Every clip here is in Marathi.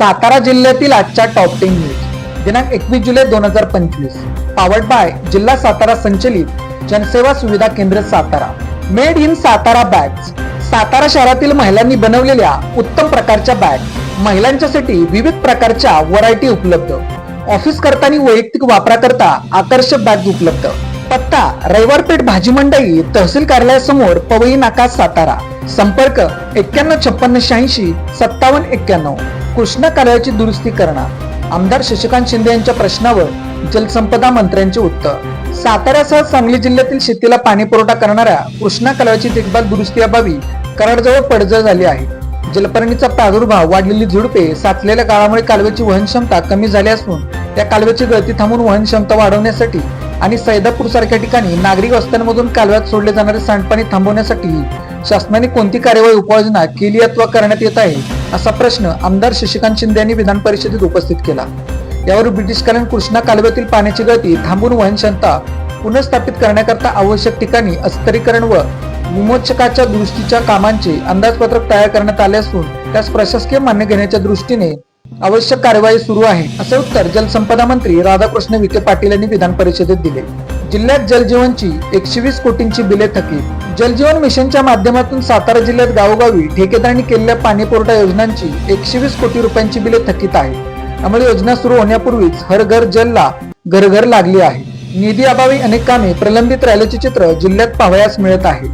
सातारा जिल्ह्यातील आजच्या टॉप टेन न्यूज दिनांक एकवीस जुलै दोन हजार पंचवीस. पावर्ड बाय जिल्हा सातारा संचलित जनसेवा सुविधा केंद्र Satara. Made in Satara bags Satara शहरातील महिलांनी बनवलेल्या उत्तम प्रकारच्या बॅग महिलांच्यासाठी विविध प्रकारच्या व्हरायटी उपलब्ध. ऑफिस करताना वैयक्तिक वापराकरता आकर्षक बॅग उपलब्ध. पत्ता रविवारपेठ भाजी मंडई तहसील कार्यालयासमोर पवई नाका सातारा. संपर्क एक्क्याण्णव छप्पन्न शहाऐंशी सत्तावन्न एक्क्याण्णव. कृष्णा कार्यालयाची दुरुस्ती करणार. आमदार शशिकांत शिंदे यांच्या प्रश्नावर जलसंपदा मंत्र्यांचे उत्तर. साताऱ्यासह सांगली जिल्ह्यातील शेतीला पाणी पुरवठा करणाऱ्या कृष्णा कालव्याची देखभाल दुरुस्ती अभावी कराडजवळ पडझड झाली आहे. जलपर्णीचा प्रादुर्भाव वाढलेली झुडपे साचलेल्या काळामुळे कालव्याची वहन क्षमता कमी झाली असून त्या कालव्याची गळती थांबून वहन क्षमता वाढवण्यासाठी आणि सैदापूर सारख्या ठिकाणी नागरिक वस्त्यांमधून कालव्यात सोडले जाणारे सांडपाणी थांबवण्यासाठी शासनाने कोणती कार्यवाही उपाययोजना केली अथवा करण्यात येत आहे असा प्रश्न आमदार शशिकांत शिंदे यांनी विधान परिषदेत उपस्थित केला. यावर ब्रिटिशकालीन कृष्णा कालव्यातील पाण्याची गळती थांबून वहन क्षमता पुनर्स्थापित करण्याकरता आवश्यक ठिकाणी अस्तरीकरण व विमोचकाच्या दृष्टीच्या कामांचे अंदाजपत्रक तयार करण्यात आले असून त्यास प्रशासकीय मान्य घेण्याच्या दृष्टीने आवश्यक कार्यवाही सुरू आहे असे उत्तर जलसंपदा मंत्री राधाकृष्ण विखे पाटील यांनी विधान परिषदेत दिले. जिल्ह्यात जलजीवनची एकशे वीस कोटींची बिले थकीत जलजीवन मिशनच्या माध्यमातून सातारा जिल्ह्यात गावोगावी ठेकेदारांनी केलेल्या पाणी पुरवठा योजनांची एकशे वीस कोटी रुपयांची बिले थकीत आहे त्यामुळे योजना सुरू होण्यापूर्वीच हर घर जलला घर घर लागली आहे. निधी अभावी अनेक कामे प्रलंबित राहिल्याचे चित्र जिल्ह्यात पाहावयास मिळत आहे.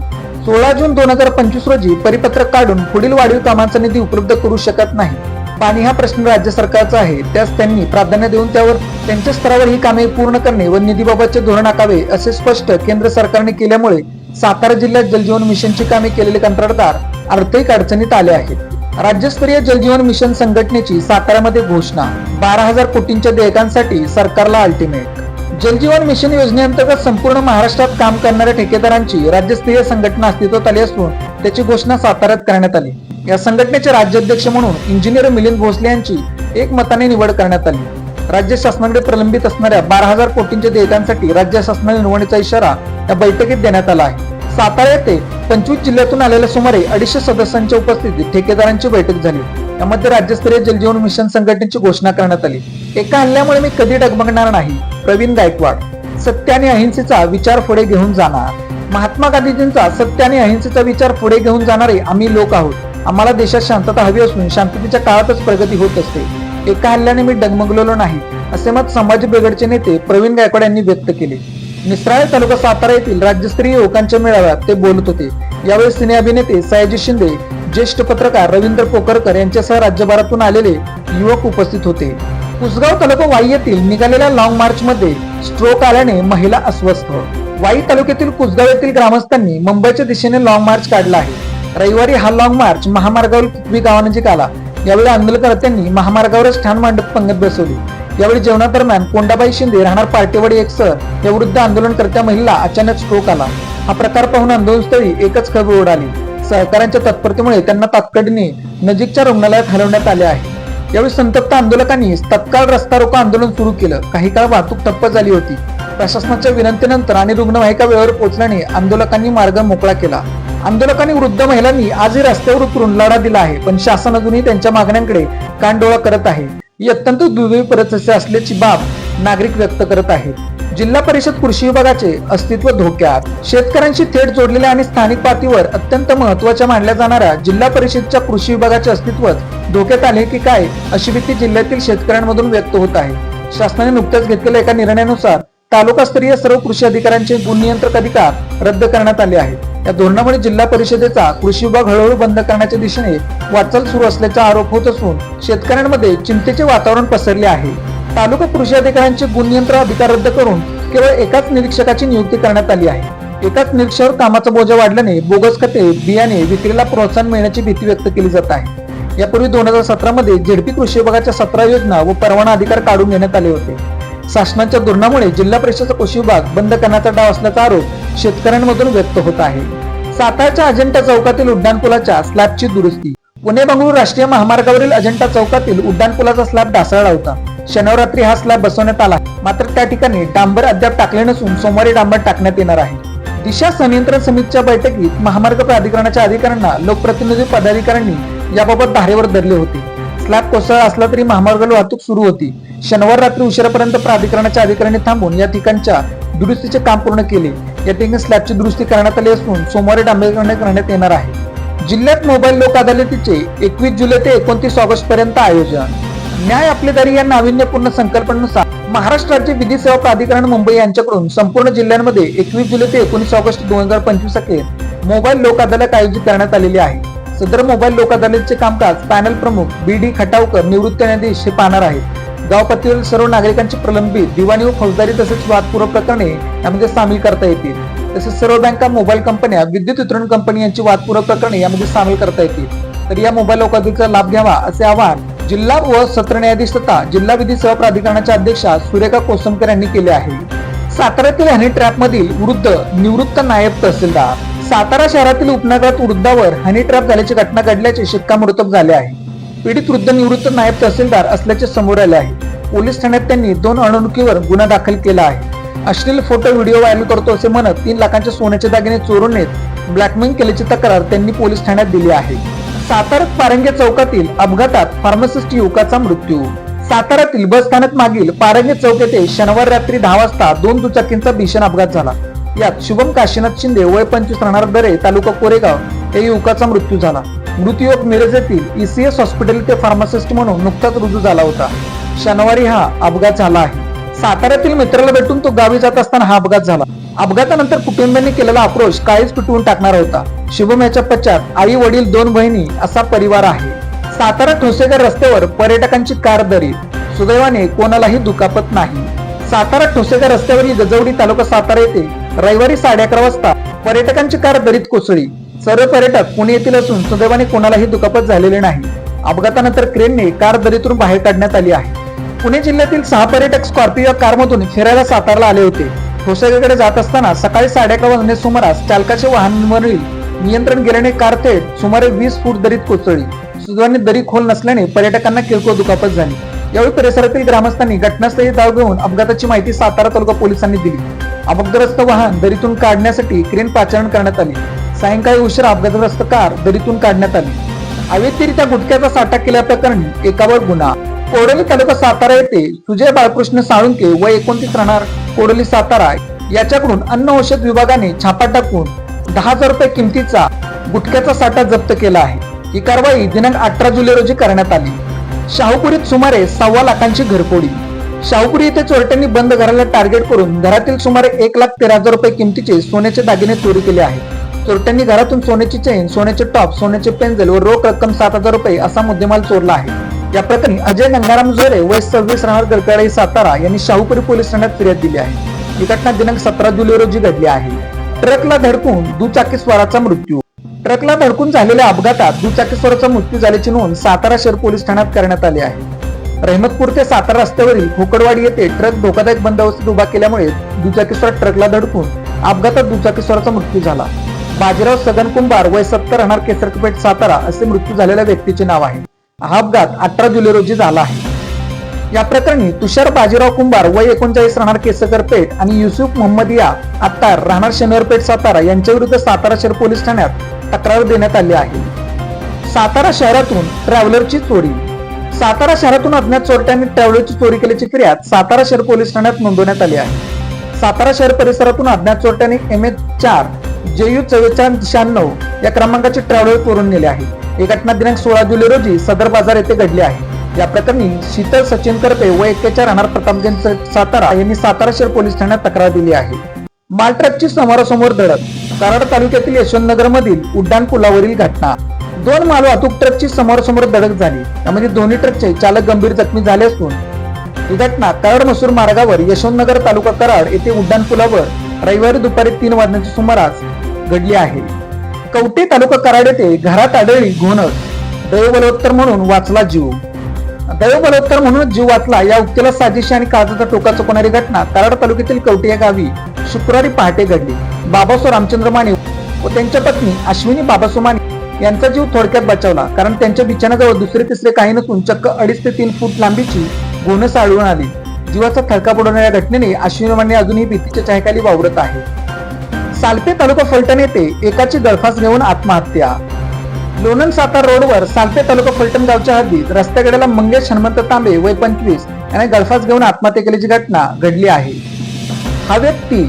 सोळा जून दोन हजार पंचवीस रोजी परिपत्रक काढून पुढील वाढीव कामांचा निधी उपलब्ध करू शकत नाही. पाणी हा प्रश्न राज्य सरकारचा आहे. त्यास त्यांनी प्राधान्य देऊन त्यावर त्यांच्या स्तरावर ही कामे पूर्ण करणे व निधीबाबतचे धोरण आखावे असे स्पष्ट केंद्र सरकारने केल्यामुळे सातारा जिल्ह्यात जलजीवन मिशनची कामे केलेले कंत्राटदार आर्थिक अडचणीत आले आहेत. राज्यस्तरीय जलजीवन मिशन संघटनेची साताऱ्यामध्ये घोषणा बारा हजार कोटींच्या देयकांसाठी सरकारला अल्टिमेट जलजीवन मिशन योजनेअंतर्गत संपूर्ण महाराष्ट्रात काम करणाऱ्या ठेकेदारांची राज्यस्तरीय संघटना अस्तित्वात आली असून त्याची घोषणा साताऱ्यात करण्यात आली. या संघटनेचे राज्याध्यक्ष म्हणून इंजिनियर मिलिंद भोसले यांची एक मताने निवड करण्यात आली. राज्य शासनाकडे प्रलंबित असणाऱ्या बारा हजार कोटींच्या देयकांसाठी राज्य शासनाने निवडीचा इशारा या बैठकीत देण्यात आला आहे. सातारा येथे पंचवीस जिल्ह्यातून आलेल्या सुमारे अडीचशे सदस्यांच्या उपस्थितीत ठेकेदारांची बैठक झाली. यामध्ये राज्यस्तरीय जलजीवन मिशन संघटनेची घोषणा करण्यात आली. एका हल्ल्यामुळे मी कधी डगमगणार नाही. प्रवीण गायकवाड सत्य आणि अहिंसेचा विचार पुढे घेऊन जाणार. महात्मा गांधीजींचा सत्य आणि अहिंसेचा विचार पुढे घेऊन जाणारे आम्ही लोक आहोत. आम्हाला देशात शांतता हवी असून शांततेच्या काळातच प्रगती होत असते. एका हल्ल्याने मी डगमगलेलो नाही असे मत संभाजी ब्रिगेडचे नेते प्रवीण गायकवाड यांनी व्यक्त केले. निसराळे तालुका सातारा येथील राज्यस्तरीय युवकांच्या मेळाव्यात ते बोलत होते. यावेळी सिने अभिनेते सयाजी शिंदे ज्येष्ठ पत्रकार रवींद्र पोकरकर यांच्यासह राज्यभरातून आलेले युवक उपस्थित होते. कुसगाव तालुका वाई येथील निघालेल्या लॉंग मार्च मध्ये स्ट्रोक आल्याने महिला अस्वस्थ. वाई तालुक्यातील कुसगाव येथील ग्रामस्थांनी मुंबईच्या दिशेने लॉंग मार्च काढला आहे. रविवारी हा लॉंग मार्च महामार्गावर कितवी गावानजीक आला यावेळी आंदोलनकर्त्यांनी महामार्गावरच ठाण मांडत पंगत बसवली. यावेळी जेवणादरम्यान कोंडाबाई शिंदे राहणार पार्टीवाडी एक सर या वृद्ध आंदोलनकर्त्या महिला अचानक स्ट्रोक आला. हा प्रकार पाहून आंदोलनस्थळी एकच खळबळ उडाली. सहकाऱ्यांच्या तत्परतेमुळे त्यांना तातडीने नजीकच्या रुग्णालयात हलवण्यात आले आहे. यावेळी संतप्त आंदोलकांनी तत्काळ रस्ता रोको आंदोलन सुरू केलं. काही काळ वाहतूक ठप्प झाली होती. प्रशासनाच्या विनंतीनंतर आणि रुग्णवाहिका वेळेवर पोहोचल्याने आंदोलकांनी मार्ग मोकळा केला. आंदोलकांनी वृद्ध महिलांनी आजही रस्त्यावर उतरून लढा दिला आहे पण शासन अजूनही त्यांच्या मागण्यांकडे कानडोळा करत आहे. ही अत्यंत दुर्दैवी परिस्थिती असल्याची बाब नागरिक व्यक्त करत आहेत. जिल्हा परिषद कृषी विभागाचे अस्तित्व धोक्यात. शेतकऱ्यांशी थेट जोडलेल्या आणि स्थानिक पातळीवर अत्यंत महत्त्वाच्या मानल्या जाणाऱ्या जिल्हा परिषदच्या कृषी विभागाचे अस्तित्व धोक्यात आले की काय अशी भीती जिल्ह्यातील शेतकऱ्यांमधून व्यक्त होत आहे. शासनाने नुकत्याच घेतलेल्या एका निर्णयानुसार तालुकास्तरीय सर्व कृषी अधिकाऱ्यांचे गुण नियंत्रक अधिकार रद्द करण्यात आले आहेत. या धोरणामुळे जिल्हा परिषदेचा कृषी विभाग हळूहळू बंद करण्याच्या दिशेने वाटचाल सुरू असल्याचा आरोप होत असून शेतकऱ्यांमध्ये चिंतेचे वातावरण पसरले आहे. तालुका कृषी अधिकाऱ्यांचे गुण नियंत्रण अधिकार रद्द करून केवळ एकाच निरीक्षकाची नियुक्ती करण्यात आली आहे. एकाच निरीक्षकावर कामाचा बोजा वाढल्याने बोगस खते बियाणे विक्रीला प्रोत्साहन मिळण्याची भीती व्यक्त केली जात आहे. यापूर्वी दोन हजार सतरामध्ये झेडपी कृषी विभागाच्या सतरा योजना व परवाना अधिकार काढून घेण्यात आले होते. शासनाच्या धोरणामुळे जिल्हा परिषदेचा कृषी विभाग बंद करण्याचा डाव असल्याचा आरोप शेतकऱ्यांमधून व्यक्त होत आहे. सातारच्या अजंठा चौकातील उड्डाणपुलाच्या स्लॅबची दुरुस्ती. पुणे बंगळूर राष्ट्रीय महामार्गावरील अजंठा चौकातील उड्डाणपुलाचा स्लॅब ढासळला होता. शनिवार रात्री हा स्लॅब बसवण्यात आला. मात्र त्या ठिकाणी डांबर अद्याप टाकले नसून सोमवारी डांबर टाकण्यात येणार आहे. दिशा संनियंत्रण समितीच्या बैठकीत महामार्ग प्राधिकरणाच्या अधिकाऱ्यांना लोकप्रतिनिधी पदाधिकाऱ्यांनी याबाबत धारेवर धरले होते. स्लॅब कोसळ असला तरी महामार्ग वाहतूक सुरू होती. शनिवार रात्री उशिरापर्यंत प्राधिकरणाच्या अधिकाऱ्यांनी थांबून या ठिकाणच्या दुरुस्तीचे काम पूर्ण केले. या ठिकाणी स्लॅबची दुरुस्ती करण्यात आली असून सोमवारी डांबरीकरण करण्यात येणार आहे. जिल्ह्यात मोबाईल लोक अदालतीचे एकवीस जुलै ते एकोणतीस ऑगस्ट पर्यंत आयोजन न्याय आपलेदारी या नाविन्यपूर्ण संकल्पनेनुसार महाराष्ट्र राज्य विधी सेवा प्राधिकरण मुंबई यांच्याकडून संपूर्ण जिल्ह्यांमध्ये एकवीस जुलै ते एकोणीस ऑगस्ट दोन हजार पंचवीस अखेर मोबाईल लोक अदालत आयोजित करण्यात आलेली आहे. सदर मोबाईल लोक अदालतचे कामकाज पॅनल प्रमुख बी डी खटावकर निवृत्त न्यायाधीश हे पाहणार आहेत. गावपातळीवरील सर्व नागरिकांची प्रलंबित दिवाणी व फौजदारी तसेच वादपूर्व प्रकरणे यामध्ये सामील करता येतील. तसेच सर्व बँका मोबाईल कंपन्या विद्युत वितरण कंपनी यांची वादपूर्व प्रकरणे यामध्ये सामील करता येतील. तर या मोबाईल लोक लाभ घ्यावा असे आवाहन जिल्हा व सत्र न्यायाधीश तथा जिल्हा विधी सेवा प्राधिकरणाच्या अध्यक्षा सुरेखा कोसमकर यांनी केले आहे. साताऱ्यातील हनी ट्रॅप मधील वृद्ध निवृत्त नायब तहसीलदार. सातारा शहरातील उपनगरात वृद्धावर हनी ट्रॅप झाल्याची घटना घडल्याचे शिक्कामोर्तब झाले आहे. पीडित वृद्ध निवृत्त नायब तहसीलदार असल्याचे समोर आले आहे. पोलीस ठाण्यात त्यांनी दोन अणुणुकीवर गुन्हा दाखल केला आहे. अश्लील फोटो व्हिडिओ व्हायरल करतो असे म्हणत तीन लाखांचे सोन्याचे दागिने चोरून नेत ब्लॅकमेल केल्याची तक्रार त्यांनी पोलीस ठाण्यात दिली आहे. सातारात पारंगे चौकातील अपघातात फार्मासिस्ट युवकाचा मृत्यू. साताऱ्यातील बस स्थानक मागील पारंगे चौक येथे शनिवार रात्री दहा वाजता दोन दुचाकींचा भीषण अपघात झाला. यात शुभम काशीनाथ शिंदे वय पंचवीस राहणार दरे तालुका कोरेगाव या युवकाचा मृत्यू झाला. मृत युवक मिरज येथील ईसीएस हॉस्पिटल ते फार्मासिस्ट म्हणून नुकताच रुजू झाला होता. शनिवारी हा अपघात झाला आहे. साताऱ्यातील मित्राला भेटून तो गावी जात असताना हा अपघात झाला. अपघातानंतर कुटुंबियांनी केलेला आक्रोश काळीच पिटवून टाकणार होता. शुभम याच्या पश्चात आई वडील दोन बहिणी असा परिवार आहे. सातारा ठोसेकर रस्त्यावर पर्यटकांची कार दरीत सुदैवाने कोणालाही दुखापत नाही. सातारा ठोसेकर रस्त्यावरील गजवडी तालुका सातारा येथे रविवारी साडे अकरा वाजता पर्यटकांची कार दरीत कोसळली. सर्व पर्यटक पुणे येथील असून सुदैवाने कोणालाही दुखापत झालेली नाही. अपघातानंतर क्रेनने कार दरीतून बाहेर काढण्यात आली आहे. पुणे जिल्ह्यातील सहा पर्यटक स्कॉर्पिओ कारमधून फिरायला सातारला आले होते. ठोसेकडे जात असताना सकाळी साडेअकरा वाजण्या सुमारास चालकाच्या वाहनावरील नियंत्रण गेल्याने कार थेट सुमारे वीस फूट दरीत कोसळली. सुदैवाने दरी खोल नसल्याने पर्यटकांना किरकोळ दुखापत झाली. यावेळी परिसरातील ग्रामस्थांनी घटनास्थळी धाव घेऊन अपघाताची माहिती सातारा तालुका पोलिसांनी दिली. अपघातग्रस्त वाहन दरीतून काढण्यासाठी क्रेन पाचारण करण्यात आली. सायंकाळी उशिरा अपघातग्रस्त कार दरीतून काढण्यात आली. अवैधरित्या गुटख्याचा साठा केल्याप्रकरणी एकावर गुन्हा. कोडोली तालुका सातारा येथे सुजय बाळकृष्ण साळुंके व एकोणतीस राहणार कोडोली सातारा याच्याकडून अन्न औषध विभागाने छापा टाकून दहा हजार रुपये किमतीचा गुटख्याचा साठा जप्त केला आहे. ही कारवाई दिनांक अठरा जुलै रोजी करण्यात आली. शाहूपुरीत सुमारे सव्वा लाखांची घरफोडी. शाहूपुरी येथे चोरट्यांनी बंद घराला टार्गेट करून घरातील सुमारे एक लाख तेरा हजार रुपये किमतीचे सोन्याचे दागिने चोरी केले आहेत. चोरट्यांनी घरातून सोन्याची चेन सोन्याचे टॉप सोन्याचे पेन्झल व रोख रक्कम सात हजार रुपये असा मुद्देमाल चोरला आहे. या प्रकरणी अजय गंगाराम झोरे वय सव्वीस राहणार गरकाळी सातारा यांनी शाहूपुरी पोलीस ठाण्यात फिर्याद दिली आहे. ही घटना दिनांक सतरा जुलै रोजी घडली आहे. ट्रकला धडकून दुचाकी स्वाराचा मृत्यू. ट्रकला धडकून झालेल्या अपघातात दुचाकी स्वाराचा मृत्यू झाल्याची नोंद सातारा शहर पोलीस ठाण्यात करण्यात आली आहे. रहमतपूर ते सातारा रस्त्यावरील खोकडवाडी येथे ट्रक धोकादायक बंद अवस्थेत उभा केल्यामुळे दुचाकीस्वार ट्रकला धडकून अपघातात दुचाकीस्वाराचा मृत्यू झाला. बाजीराव सगन कुंभार वय सत्तर राहणार केसरपेठ सातारा असे मृत्यू झालेल्या व्यक्तीचे नाव आहे. हा अपघात अठरा जुलै रोजी झाला आहे. या प्रकरणी तुषार बाजीराव कुंभार वय एकोणचाळीस राहणार केसकर पेठ आणि युसुफ मोहम्मदिया अत्तार राहणार शनिवारपेठ सातारा यांच्या विरुद्ध सातारा शहर पोलीस ठाण्यात तक्रार देण्यात आली आहे. सातारा शहरातून ट्रॅव्हलरची चोरी. सातारा शहरातून अज्ञात चोरट्यांनी ट्रॅव्हलरची चोरी केल्याची फिर्याद सातारा शहर पोलीस ठाण्यात नोंदवण्यात आली आहे. सातारा शहर परिसरातून अज्ञात चोरट्यांनी एम एच चार जे यू चव्वेचाळीस शहाण्णव या क्रमांकाचे ट्रॅव्हलर चोरून नेले आहे. ही घटना दिनांक सोळा जुलै रोजी सदर बाजार येथे घडली आहे. या प्रकरणी शीतल सचिन करपे व एक्केचार राहणार प्रतापगंज सातारा यांनी सातारा शहर पोलीस ठाण्यात तक्रार दिली आहे. माल ट्रकची समोरासमोर धडक. कराड तालुक्यातील यशवंतनगर मधील उड्डाण पुलावरील घटना. दोन माल वाहतूक ट्रकची समोरासमोर धडक झाली. त्यामध्ये दोन्ही ट्रकचे चालक गंभीर जखमी झाले असून ही घटना कराड मसूर मार्गावर यशवंतनगर तालुका कराड येथे उड्डाण पुलावर रविवारी दुपारी तीन वाजण्याच्या सुमारास घडली आहे. कवटे तालुका कराड येथे घरात आढळली घोणस दैवबलोत्तर म्हणून वाचला जीव. दैवबलोत्तर म्हणून जीव वाचला या उक्तीला साजिश आणि काळजाचा टोका चुकणारी घटना कराड तालुक्यातील कवटे या गावी शुक्रवारी पहाटे घडली. बाबासो रामचंद्र माने व त्यांच्या पत्नी अश्विनी बाबासो माने यांचा जीव थोडक्यात बचावला. कारण त्यांच्या बिछाण्याजवळ दुसरे तिसरे काही नसून चक्क अडीच ते तीन फूट लांबीची गोणस आढळून आली. जीवाचा थडका बुडवणाऱ्या घटनेने अश्विनी माने अजूनही भीतीच्या छायखाली वावरत आहे. सालपे तालुका फलटण येथे एकाची गळफास घेऊन आत्महत्या. लोणंद सातार रोडवर सालपे तालुका फलटण गावच्या हद्दीत रस्त्याकडेला मंगेश हनुमंत तांबे वय पंचवीस याने गळफास घेऊन आत्महत्या केल्याची घटना घडली आहे. हा व्यक्ती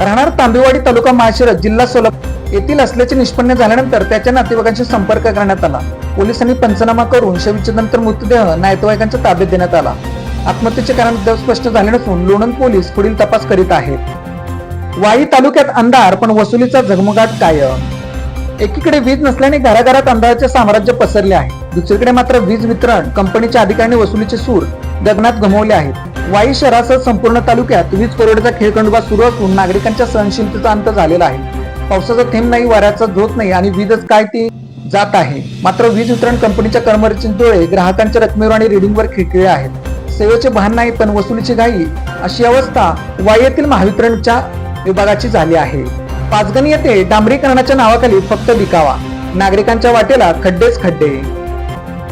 राहणार तांबेवाडी तालुका माळशिरस जिल्हा सोलापूर येथील असल्याचे निष्पन्न झाल्यानंतर त्याच्या नातेवाईकांशी संपर्क करण्यात आला. पोलिसांनी पंचनामा करून शविच्छेदनंतर मृतदेह नातेवाईकांच्या ताब्यात देण्यात आला. आत्महत्येचे कारण स्पष्ट झाले नसून लोणंद पोलीस पुढील तपास करीत आहेत. वाई तालुक्यात अंधार पण वसुलीचा झगमगाट कायम. एकीकडे वीज नसल्याने घराघरात अंधाराचे साम्राज्य पसरले आहे. दुसरीकडे मात्र वीज वितरण कंपनीच्या अधिकाऱ्यांनी वसुलीचे सूर गगनात गमावले आहेत वाई शहरासह संपूर्ण तालुक्यात वीज पुरवठ्याचा खेळखंडोबा सुरू असून नागरिकांच्या सहनशीलतेचा अंत झालेला आहे. पावसाचा थेंब नाही वाऱ्याचा झोत नाही आणि वीजच काय ती जात आहे. मात्र वीज वितरण कंपनीच्या कर्मचाऱ्यांचे डोळे ग्राहकांच्या रकमेवर आणि रिडिंगवर खिळखिळे आहेत. सेवेचे भान नाही पण वसुलीची घाई अशी अवस्था वाई येथील महावितरणच्या विभागाची झाली आहे. पाचगणी येथे डांबरीकरणाच्या नावाखाली फक्त दिखावा नागरिकांच्या वाटेला खड्डेच खड्डे.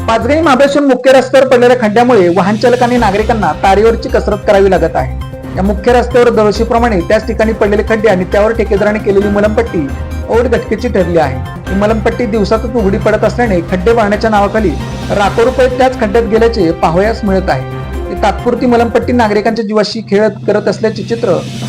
पाचगणी महाबळेश्वर मुख्य रस्त्यावर पडलेल्या खड्ड्यामुळे वाहन चालकांनी नागरिकांना तारेवरची कसरत करावी लागत आहे. या मुख्य रस्त्यावर दरवर्षीप्रमाणे त्याच ठिकाणी पडलेले खड्डे आणि त्यावर ठेकेदाराने केलेली मलमपट्टी ओढ घटकेची ठरली आहे. ही मलमपट्टी दिवसातच उघडी पडत असल्याने खड्डे वाहण्याच्या नावाखाली लाखो रुपये त्याच खड्ड्यात गेल्याचे पाहावयास मिळत आहे. ही तात्पुरती मलमपट्टी नागरिकांच्या जीवाशी खेळत करत असल्याचे चित्र